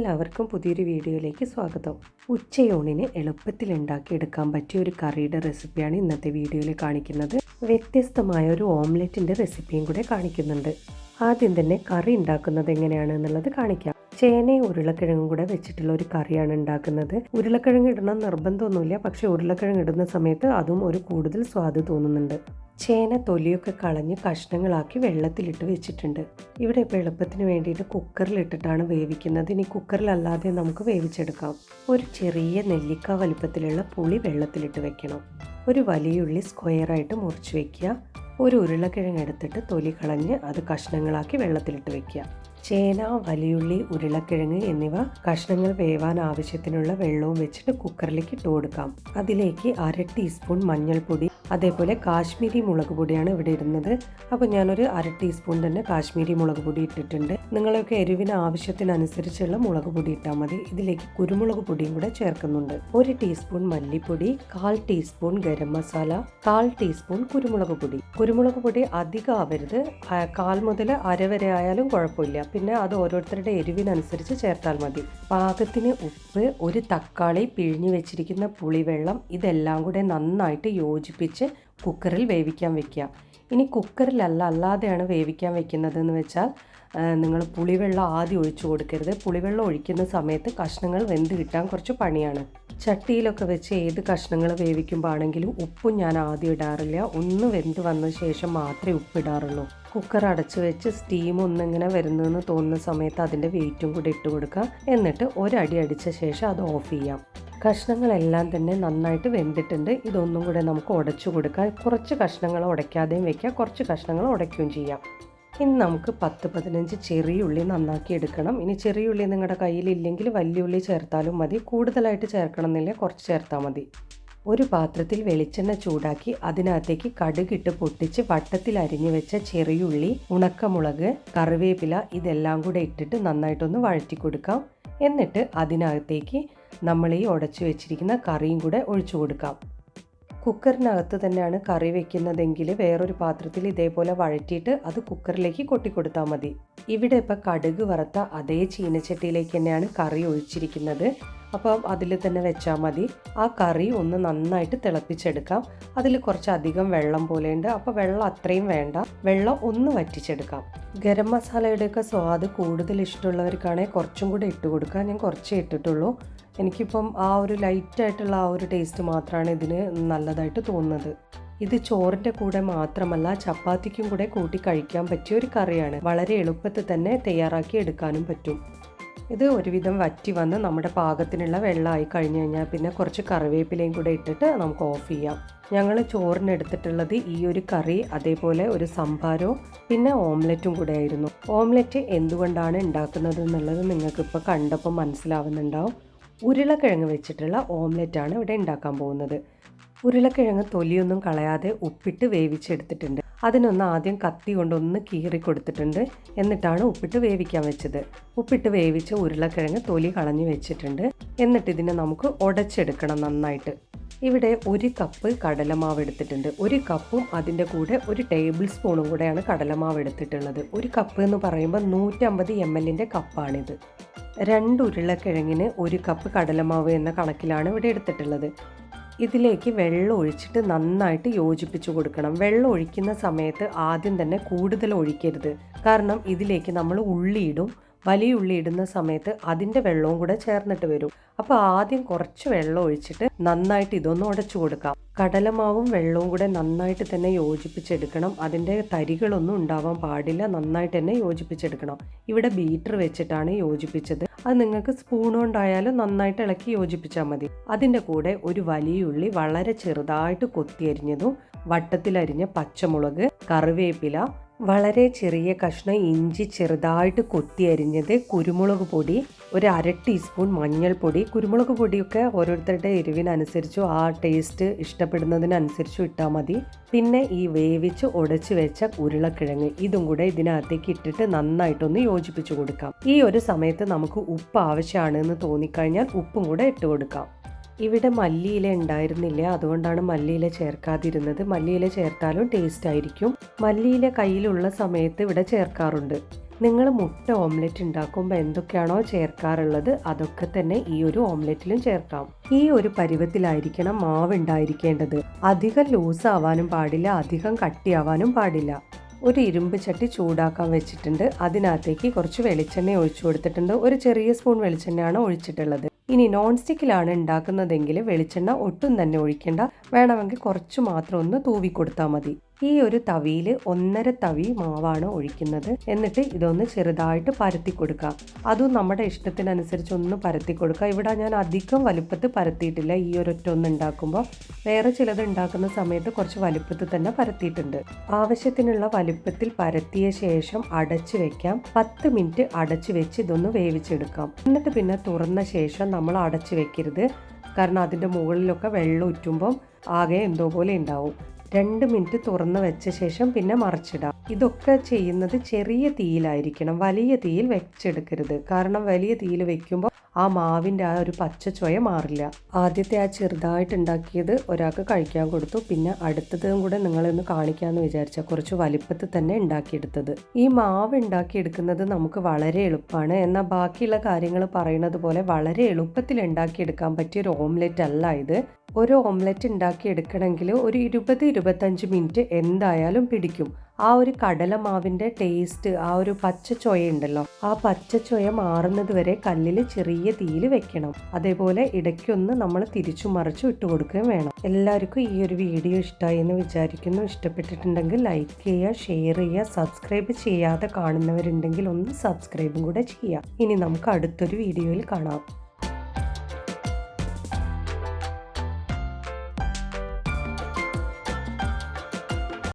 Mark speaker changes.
Speaker 1: എല്ലാവർക്കും പുതിയൊരു വീഡിയോയിലേക്ക് സ്വാഗതം. ഉച്ചയൂണിന് എളുപ്പത്തിൽ ഉണ്ടാക്കിയെടുക്കാൻ പറ്റിയ ഒരു കറിയുടെ റെസിപ്പിയാണ് ഇന്നത്തെ വീഡിയോയിൽ കാണിക്കുന്നത്. വ്യത്യസ്തമായ ഒരു ഓംലെറ്റിന്റെ റെസിപ്പിയും കൂടെ കാണിക്കുന്നുണ്ട്. ആദ്യം തന്നെ കറി ഉണ്ടാക്കുന്നത് എങ്ങനെയാണ് എന്നുള്ളത് കാണിക്കാം. ചേനയും ഉരുളക്കിഴങ്ങും കൂടെ വെച്ചിട്ടുള്ള ഒരു കറിയാണ് ഉണ്ടാക്കുന്നത്. ഉരുളക്കിഴങ്ങ് ഇടണം നിർബന്ധമൊന്നുമില്ല. പക്ഷേ ഉരുളക്കിഴങ്ങ് ഇടുന്ന സമയത്ത് അതും ഒരു കൂടുതൽ സ്വാദ് തോന്നുന്നുണ്ട്. ചേന തൊലിയൊക്കെ കളഞ്ഞ് കഷ്ണങ്ങളാക്കി വെള്ളത്തിലിട്ട് വെച്ചിട്ടുണ്ട്. ഇവിടെ ഇപ്പോൾ എളുപ്പത്തിന് വേണ്ടിയിട്ട് കുക്കറിലിട്ടിട്ടാണ് വേവിക്കുന്നത്. ഇനി കുക്കറിലല്ലാതെ നമുക്ക് വേവിച്ചെടുക്കാം. ഒരു ചെറിയ നെല്ലിക്ക വലുപ്പത്തിലുള്ള പുളി വെള്ളത്തിലിട്ട് വെക്കണം. ഒരു വലിയ ഉള്ളി സ്ക്വയറായിട്ട് മുറിച്ച് വെക്കുക. ഒരു ഉരുളക്കിഴങ്ങ് എടുത്തിട്ട് തൊലി കളഞ്ഞ് അത് കഷ്ണങ്ങളാക്കി വെള്ളത്തിലിട്ട് വെക്കുക. ചേന വലിയുള്ളി ഉരുളക്കിഴങ്ങ് എന്നിവ കഷ്ണങ്ങൾ വേവാൻ ആവശ്യത്തിനുള്ള വെള്ളവും വെച്ചിട്ട് കുക്കറിലേക്ക് ഇട്ട് കൊടുക്കാം. അതിലേക്ക് അര ടീസ്പൂൺ മഞ്ഞൾപ്പൊടി അതേപോലെ കാശ്മീരി മുളക് പൊടിയാണ് ഇവിടെ ഇടുന്നത്. അപ്പോൾ ഞാനൊരു അര ടീസ്പൂൺ തന്നെ കാശ്മീരി മുളക് പൊടി ഇട്ടിട്ടുണ്ട്. നിങ്ങളൊക്കെ എരിവിന് ആവശ്യത്തിനനുസരിച്ചുള്ള മുളക് പൊടി ഇട്ടാൽ മതി. ഇതിലേക്ക് കുരുമുളക് പൊടിയും കൂടെ ചേർക്കുന്നുണ്ട്. ഒരു ടീസ്പൂൺ മല്ലിപ്പൊടി കാൽ ടീസ്പൂൺ ഗരം മസാല കാൽ ടീസ്പൂൺ കുരുമുളക് പൊടി. കുരുമുളക് പൊടി അധികം ആവരുത്. കാൽ മുതൽ അര വരെ ആയാലും കുഴപ്പമില്ല. പിന്നെ അത് ഓരോരുത്തരുടെ എരിവിനനുസരിച്ച് ചേർത്താൽ മതി. പാകത്തിന് ഉപ്പ് ഒരു തക്കാളി പിഴിഞ്ഞു വെച്ചിരിക്കുന്ന പുളിവെള്ളം ഇതെല്ലാം കൂടെ നന്നായിട്ട് യോജിപ്പിച്ച് കുക്കറിൽ വേവിക്കാൻ വെക്കുക. ഇനി കുക്കറിലല്ല അല്ലാതെയാണ് വേവിക്കാൻ വെക്കുന്നതെന്ന് വെച്ചാൽ നിങ്ങൾ പുളിവെള്ളം ആദ്യം ഒഴിച്ചു കൊടുക്കരുത്. പുളിവെള്ളം ഒഴിക്കുന്ന സമയത്ത് കഷ്ണങ്ങൾ വെന്ത് കിട്ടാൻ കുറച്ച് പണിയാണ്. ചട്ടിയിലൊക്കെ വെച്ച് ഏത് കഷ്ണങ്ങൾ വേവിക്കുമ്പോഴാണെങ്കിലും ഉപ്പും ഞാൻ ആദ്യം ഇടാറില്ല. ഒന്ന് വെന്ത് വന്ന ശേഷം മാത്രമേ ഉപ്പ് ഇടാറുള്ളൂ. കുക്കർ അടച്ചു വെച്ച് സ്റ്റീം ഒന്നിങ്ങനെ വരുന്നതെന്ന് തോന്നുന്ന സമയത്ത് അതിന്റെ വെയിറ്റും കൂടി ഇട്ട് കൊടുക്കുക. എന്നിട്ട് ഒരടി അടിച്ച ശേഷം അത് ഓഫ് ചെയ്യാം. കഷ്ണങ്ങളെല്ലാം തന്നെ നന്നായിട്ട് വെന്തിട്ടുണ്ട്. ഇതൊന്നും കൂടെ നമുക്ക് ഉടച്ചു കൊടുക്കാം. കുറച്ച് കഷ്ണങ്ങൾ ഉടയ്ക്കാതെയും വെക്കാം. കുറച്ച് കഷ്ണങ്ങൾ ഉടയ്ക്കുകയും ചെയ്യാം. ഇനി നമുക്ക് പത്ത് പതിനഞ്ച് ചെറിയ ഉള്ളി നന്നാക്കി എടുക്കണം. ഇനി ചെറിയ ഉള്ളി നിങ്ങളുടെ കയ്യിലില്ലെങ്കിൽ വലിയ ഉള്ളി ചേർത്താലും മതി. കൂടുതലായിട്ട് ചേർക്കണം എന്നില്ല കുറച്ച് ചേർത്താൽ മതി. ഒരു പാത്രത്തിൽ വെളിച്ചെണ്ണ ചൂടാക്കി അതിനകത്തേക്ക് കടുകിട്ട് പൊട്ടിച്ച് വട്ടത്തിൽ അരിഞ്ഞു വെച്ച ചെറിയുള്ളി ഉണക്കമുളക് കറിവേപ്പില ഇതെല്ലാം കൂടെ ഇട്ടിട്ട് നന്നായിട്ടൊന്ന് വഴറ്റി കൊടുക്കാം എന്നിട്ട് അതിനകത്തേക്ക് നമ്മൾ ഈ ഉടച്ചു വെച്ചിരിക്കുന്ന കറിയും കൂടെ ഒഴിച്ചു കൊടുക്കാം. കുക്കറിനകത്ത് തന്നെയാണ് കറി വെക്കുന്നതെങ്കിൽ വേറൊരു പാത്രത്തിൽ ഇതേപോലെ വഴറ്റിയിട്ട് അത് കുക്കറിലേക്ക് കൊട്ടിക്കൊടുത്താൽ മതി. ഇവിടെ ഇപ്പം കടുക് വറുത്ത അതേ ചീനച്ചട്ടിയിലേക്ക് തന്നെയാണ് കറി ഒഴിച്ചിരിക്കുന്നത്. അപ്പം അതിൽ തന്നെ വെച്ചാൽ മതി. ആ കറി ഒന്ന് നന്നായിട്ട് തിളപ്പിച്ചെടുക്കാം. അതിൽ കുറച്ചധികം വെള്ളം പോലെയുണ്ട്. അപ്പോൾ വെള്ളം അത്രയും വേണ്ട. വെള്ളം ഒന്ന് വറ്റിച്ചെടുക്കാം. ഗരം മസാലയുടെയൊക്കെ സ്വാദ് കൂടുതൽ ഇഷ്ടമുള്ളവർക്കാണെങ്കിൽ കുറച്ചും കൂടെ ഇട്ട് കൊടുക്കാം. ഞാൻ കുറച്ചേ ഇട്ടിട്ടുള്ളൂ. എനിക്കിപ്പം ആ ഒരു ലൈറ്റായിട്ടുള്ള ആ ഒരു ടേസ്റ്റ് മാത്രമാണ് ഇതിന് നല്ലതായിട്ട് തോന്നുന്നത്. ഇത് ചോറിന്റെ കൂടെ മാത്രമല്ല ചപ്പാത്തിക്കും കൂടെ കൂട്ടി കഴിക്കാൻ പറ്റിയ ഒരു കറിയാണ്. വളരെ എളുപ്പത്തിൽ തന്നെ തയ്യാറാക്കി എടുക്കാനും പറ്റും. ഇത് ഒരുവിധം വറ്റി വന്ന് നമ്മുടെ പാകത്തിനുള്ള വെള്ളമായി കഴിഞ്ഞ് കഴിഞ്ഞാൽ പിന്നെ കുറച്ച് കറിവേപ്പിലയും കൂടെ ഇട്ടിട്ട് നമുക്ക് ഓഫ് ചെയ്യാം. ഞങ്ങൾ ചോറിന് എടുത്തിട്ടുള്ളത് ഈ ഒരു കറി അതേപോലെ ഒരു സംഭാരവും പിന്നെ ഓംലെറ്റും കൂടെ ആയിരുന്നു. ഓംലെറ്റ് എന്തുകൊണ്ടാണ് ഉണ്ടാക്കുന്നത് എന്നുള്ളത് നിങ്ങൾക്കിപ്പോൾ കണ്ടപ്പോൾ മനസ്സിലാവുന്നുണ്ടാവും. ഉരുളക്കിഴങ്ങ് വെച്ചിട്ടുള്ള ഓംലെറ്റാണ് ഇവിടെ ഉണ്ടാക്കാൻ പോകുന്നത്. ഉരുളക്കിഴങ്ങ് തൊലിയൊന്നും കളയാതെ ഉപ്പിട്ട് വേവിച്ചെടുത്തിട്ടുണ്ട്. അതിനൊന്ന് ആദ്യം കത്തി കൊണ്ടൊന്ന് കീറി കൊടുത്തിട്ടുണ്ട്. എന്നിട്ടാണ് ഉപ്പിട്ട് വേവിക്കാൻ വെച്ചത്. ഉപ്പിട്ട് വേവിച്ച ഉരുളക്കിഴങ്ങ് തൊലി കളഞ്ഞു വെച്ചിട്ടുണ്ട്. എന്നിട്ട് ഇതിനെ നമുക്ക് ഉടച്ചെടുക്കണം നന്നായിട്ട്. ഇവിടെ ഒരു കപ്പ് കടലമാവ് എടുത്തിട്ടുണ്ട്. ഒരു കപ്പും അതിന്റെ കൂടെ ഒരു ടേബിൾ സ്പൂണും കൂടെയാണ് കടലമാവ് എടുത്തിട്ടുള്ളത്. ഒരു കപ്പ് എന്ന് പറയുമ്പോൾ നൂറ്റമ്പത് എം എല്ലിന്റെ കപ്പാണിത്. രണ്ട് ഉരുളക്കിഴങ്ങിന് ഒരു കപ്പ് കടലമാവ് എന്ന കണക്കിലാണ് ഇവിടെ എടുത്തിട്ടുള്ളത്. ഇതിലേക്ക് വെള്ളം ഒഴിച്ചിട്ട് നന്നായിട്ട് യോജിപ്പിച്ച് കൊടുക്കണം. വെള്ളം ഒഴിക്കുന്ന സമയത്ത് ആദ്യം തന്നെ കൂടുതൽ ഒഴിക്കരുത്. കാരണം ഇതിലേക്ക് നമ്മൾ ഉള്ളിയിടും വലിയ ഉള്ളി ഇടുന്ന സമയത്ത് അതിന്റെ വെള്ളവും കൂടെ ചേർന്നിട്ട് വരും. അപ്പോൾ ആദ്യം കുറച്ച് വെള്ളം ഒഴിച്ചിട്ട് നന്നായിട്ട് ഇതൊന്ന് ഉടച്ചു കൊടുക്കാം. കടലമാവും വെള്ളവും കൂടെ നന്നായിട്ട് തന്നെ യോജിപ്പിച്ചെടുക്കണം. അതിന്റെ തരികളൊന്നും ഉണ്ടാവാൻ പാടില്ല. നന്നായിട്ട് തന്നെ യോജിപ്പിച്ചെടുക്കണം. ഇവിടെ ബീറ്റർ വെച്ചിട്ടാണ് യോജിപ്പിച്ചത്. അത് നിങ്ങൾക്ക് സ്പൂൺ കൊണ്ടായാലും നന്നായിട്ട് ഇളക്കി യോജിപ്പിച്ചാൽ മതി. അതിന്റെ കൂടെ ഒരു വലിയ ഉള്ളി വളരെ ചെറുതായിട്ട് കൊത്തിയരിഞ്ഞതും വട്ടത്തിലരിഞ്ഞ പച്ചമുളക് കറിവേപ്പില വളരെ ചെറിയ കഷ്ണം ഇഞ്ചി ചെറുതായിട്ട് കൊത്തി അരിഞ്ഞത് കുരുമുളക് പൊടി ഒരു അര ടീസ്പൂൺ മഞ്ഞൾപ്പൊടി. കുരുമുളക് പൊടിയൊക്കെ ഓരോരുത്തരുടെ എരിവിനനുസരിച്ചും ആ ടേസ്റ്റ് ഇഷ്ടപ്പെടുന്നതിനനുസരിച്ചും ഇട്ടാൽ മതി. പിന്നെ ഈ വേവിച്ച് ഉടച്ച് വെച്ച ഉരുളക്കിഴങ്ങ് ഇതും കൂടെ ഇതിനകത്തേക്ക് ഇട്ടിട്ട് നന്നായിട്ടൊന്ന് യോജിപ്പിച്ചു കൊടുക്കാം. ഈ ഒരു സമയത്ത് നമുക്ക് ഉപ്പ് ആവശ്യമാണെന്ന് തോന്നിക്കഴിഞ്ഞാൽ ഉപ്പും കൂടെ ഇട്ട് കൊടുക്കാം. ഇവിടെ മല്ലിയില ഉണ്ടായിരുന്നില്ല. അതുകൊണ്ടാണ് മല്ലിയില ചേർക്കാതിരുന്നത്. മല്ലിയില ചേർത്താലും ടേസ്റ്റ് ആയിരിക്കും. മല്ലിയില കയ്യിലുള്ള സമയത്ത് ഇവിടെ ചേർക്കാറുണ്ട്. നിങ്ങൾ മുട്ട ഓംലെറ്റ് ഉണ്ടാക്കുമ്പോൾ എന്തൊക്കെയാണോ ചേർക്കാറുള്ളത് അതൊക്കെ തന്നെ ഈ ഒരു ഓംലെറ്റിലും ചേർക്കാം. ഈ ഒരു പരുവത്തിലായിരിക്കണം മാവ് ഉണ്ടായിരിക്കേണ്ടത്. അധികം ലൂസ് ആവാനും പാടില്ല അധികം കട്ടിയാവാനും പാടില്ല. ഒരു ഇരുമ്പ് ചട്ടി ചൂടാക്കാൻ വെച്ചിട്ടുണ്ട്. അതിനകത്തേക്ക് കുറച്ച് വെളിച്ചെണ്ണ ഒഴിച്ചു കൊടുത്തിട്ടുണ്ട്. ഒരു ചെറിയ സ്പൂൺ വെളിച്ചെണ്ണയാണ് ഒഴിച്ചിട്ടുള്ളത്. ഇനി നോൺ സ്റ്റിക്കിലാണ് ഉണ്ടാക്കുന്നതെങ്കിൽ വെളിച്ചെണ്ണ ഒട്ടും തന്നെ ഒഴിക്കേണ്ട. വേണമെങ്കിൽ കുറച്ച് മാത്രം ഒന്ന് തൂവി കൊടുത്താൽ മതി. ഈ ഒരു തവിയിൽ ഒന്നര തവി മാവാണ് ഒഴിക്കുന്നത്. എന്നിട്ട് ഇതൊന്ന് ചെറുതായിട്ട് പരത്തി കൊടുക്കാം അതും നമ്മുടെ ഇഷ്ടത്തിനനുസരിച്ച് ഒന്ന് പരത്തി കൊടുക്കുക. ഇവിടെ ഞാൻ അധികം വലുപ്പത്തിൽ പരത്തിയിട്ടില്ല. ഈ ഒരൊറ്റ ഒന്ന് ഉണ്ടാക്കുമ്പോൾ വേറെ ചിലത് ഉണ്ടാക്കുന്ന സമയത്ത് കുറച്ച് വലുപ്പത്തിൽ തന്നെ പരത്തിയിട്ടുണ്ട്. ആവശ്യത്തിനുള്ള വലുപ്പത്തിൽ പരത്തിയ ശേഷം അടച്ചു വെക്കാം. പത്ത് മിനിറ്റ് അടച്ചു വെച്ച് ഇതൊന്ന് വേവിച്ചെടുക്കാം. എന്നിട്ട് പിന്നെ തുറന്ന ശേഷം നമ്മൾ അടച്ചു വെക്കരുത്. കാരണം അതിന്റെ മുകളിലൊക്കെ വെള്ളം ഉറ്റുമ്പം ആകെ എന്തോ പോലെ ഉണ്ടാവും. രണ്ട് മിനിറ്റ് തുറന്ന് വെച്ച ശേഷം പിന്നെ മറിച്ചിടാം. ഇതൊക്കെ ചെയ്യുന്നത് ചെറിയ തീയിലായിരിക്കണം. വലിയ തീയിൽ വെച്ചെടുക്കരുത്. കാരണം വലിയ തീയിൽ വെക്കുമ്പോൾ ആ മാവിന്റെ ആ ഒരു പച്ച ചൊയ മാറില്ല. ആദ്യത്തെ ആ ചെറുതായിട്ട് ഉണ്ടാക്കിയത് ഒരാൾക്ക് കഴിക്കാൻ കൊടുത്തു. പിന്നെ അടുത്തതും കൂടെ നിങ്ങളൊന്ന് കാണിക്കാമെന്ന് വിചാരിച്ചാൽ കുറച്ച് വലിപ്പത്തിൽ തന്നെ ഉണ്ടാക്കിയെടുത്തത്. ഈ മാവ് ഉണ്ടാക്കിയെടുക്കുന്നത് നമുക്ക് വളരെ എളുപ്പമാണ്. എന്നാൽ ബാക്കിയുള്ള കാര്യങ്ങൾ പറയുന്നത് പോലെ വളരെ എളുപ്പത്തിൽ ഉണ്ടാക്കിയെടുക്കാൻ പറ്റിയ ഒരു ഓംലെറ്റ് അല്ല ഇത്. ഒരു ഓംലെറ്റ് ഉണ്ടാക്കിയെടുക്കണമെങ്കിൽ ഒരു ഇരുപത് ഇരുപത്തഞ്ച് മിനിറ്റ് എന്തായാലും പിടിക്കും. ആ ഒരു കടലമാവിന്റെ ടേസ്റ്റ് ആ ഒരു പച്ച ചൊയ ഉണ്ടല്ലോ ആ പച്ച ചൊയ മാറുന്നത് വരെ കല്ലിൽ ചെറിയ തീയിൽ വെക്കണം. അതേപോലെ ഇടയ്ക്കൊന്ന് നമ്മൾ തിരിച്ചു മറിച്ചു ഇട്ട് കൊടുക്കുകയും വേണം. എല്ലാവർക്കും ഈ ഒരു വീഡിയോ ഇഷ്ടമായി എന്ന് വിചാരിക്കുന്നു. ഇഷ്ടപ്പെട്ടിട്ടുണ്ടെങ്കിൽ ലൈക്ക് ചെയ്യുക ഷെയർ ചെയ്യുക സബ്സ്ക്രൈബ് ചെയ്യാതെ കാണുന്നവരുണ്ടെങ്കിൽ ഒന്ന് സബ്സ്ക്രൈബും കൂടെ ചെയ്യുക. ഇനി നമുക്ക് അടുത്തൊരു വീഡിയോയിൽ കാണാം.